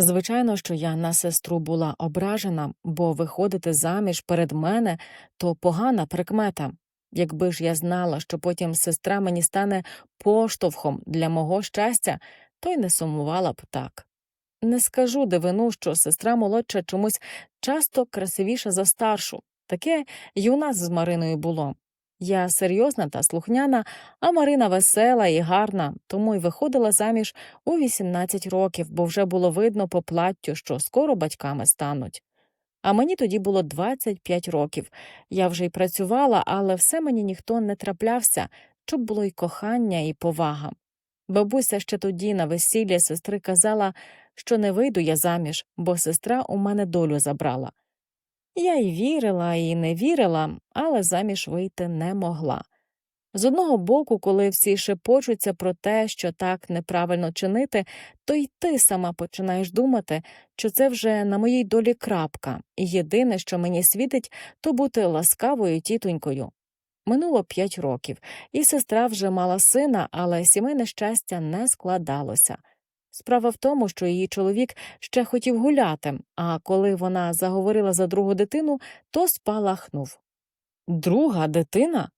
Звичайно, що я на сестру була ображена, бо виходити заміж перед мене то погана прикмета. Якби ж я знала, що потім сестра мені стане поштовхом для мого щастя, то й не сумувала б так. Не скажу дивину, що сестра молодша чомусь часто красивіша за старшу. Таке й у нас з Мариною було. Я серйозна та слухняна, а Марина весела і гарна, тому й виходила заміж у 18 років, бо вже було видно по платтю, що скоро батьками стануть. А мені тоді було 25 років. Я вже й працювала, але все мені ніхто не траплявся, щоб було й кохання, і повага. Бабуся ще тоді на весіллі сестри казала, що не вийду я заміж, бо сестра у мене долю забрала. Я й вірила, і не вірила, але заміж вийти не могла. З одного боку, коли всі шепочуться про те, що так неправильно чинити, то й ти сама починаєш думати, що це вже на моїй долі крапка, і єдине, що мені світить, то бути ласкавою тітонькою. Минуло п'ять років, і сестра вже мала сина, але сімейне щастя не складалося. Справа в тому, що її чоловік ще хотів гуляти, а коли вона заговорила за другу дитину, то спалахнув. Друга дитина?